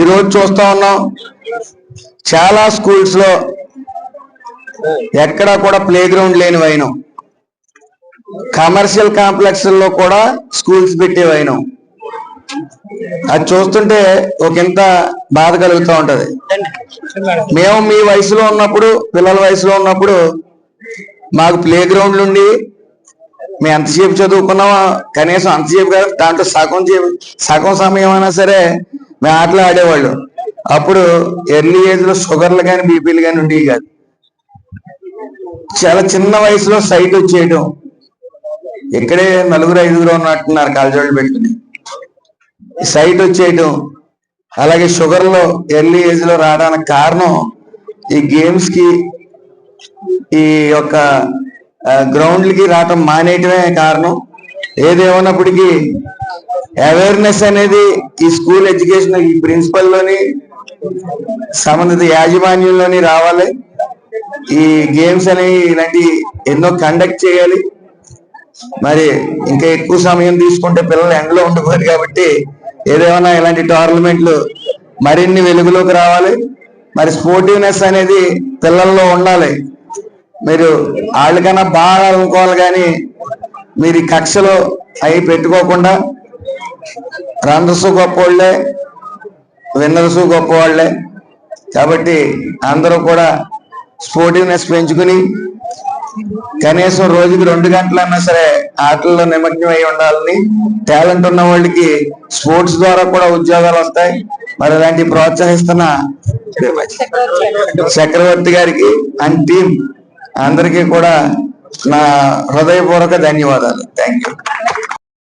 ఈరోజు చూస్తా ఉన్నాం. చాలా స్కూల్స్లో ఎక్కడా కూడా ప్లే గ్రౌండ్ లేని వైనం. కమర్షియల్ కాంప్లెక్స్లో కూడా స్కూల్స్ పెట్టే వైనం. అది చూస్తుంటే ఒక ఇంత బాధ కలుగుతూ ఉంటది. మేము మీ వయసులో ఉన్నప్పుడు పిల్లల వయసులో ఉన్నప్పుడు మాకు ప్లే గ్రౌండ్లు ఉండి మేము ఎంతసేపు చదువుకున్నామో కనీసం అంతసేపు కాదు దాంట్లో సగం సగం సమయం అయినా సరే మేము ఆటలు ఆడేవాళ్ళు. అప్పుడు ఎర్లీ ఏజ్లో షుగర్లు కానీ బీపీలు కానీ ఉండేవి కాదు. చాలా చిన్న వయసులో సైట్ వచ్చేయడం ఇక్కడే నలుగురు ఐదుగురు ఉన్నట్టున్నారు కాలజోళ్ళు పెట్టుకుని. సైట్ వచ్చేయటం. అలాగే షుగర్లో ఎర్లీ ఏజ్లో రావడానికి కారణం ఈ గేమ్స్కి ఈ యొక్క గ్రౌండ్లకి రావటం మానేయటమే కారణం. ఏదేమన్నప్పటికీ అవేర్నెస్ అనేది ఈ స్కూల్ ఎడ్యుకేషన్ ఈ ప్రిన్సిపల్లోని సంబంధిత యాజమాన్యంలోని రావాలి. ఈ గేమ్స్ అనేవి ఇలాంటి ఎన్నో కండక్ట్ చేయాలి. మరి ఇంకా ఎక్కువ సమయం తీసుకుంటే పిల్లలు ఎండలో ఉండిపోయారు కాబట్టి ఏదేమైనా ఇలాంటి టోర్నమెంట్లు మరిన్ని వెలుగులోకి రావాలి. మరి స్పోర్టివ్నెస్ అనేది పిల్లల్లో ఉండాలి. మీరు వాళ్ళకన్నా బాగా అనుకోవాలి కానీ మీరు కక్షలో అవి పెట్టుకోకుండా రన్నర్స్ గొప్పవాళ్ళే విన్నర్స్ గొప్పవాళ్ళే కాబట్టి అందరూ కూడా స్పోర్టివ్నెస్ పెంచుకుని కనీసం రోజుకి రెండు గంటలన్నా సరే ఆటల్లో నిమగ్నం అయి ఉండాలని టాలెంట్ ఉన్న వాళ్ళకి స్పోర్ట్స్ ద్వారా కూడా ఉద్యోగాలు వస్తాయి. మరి ఇలాంటి ప్రోత్సహిస్తున్న చక్రవర్తి గారికి అండ్ టీం అందరికీ కూడా నా హృదయపూర్వక ధన్యవాదాలు. Thank you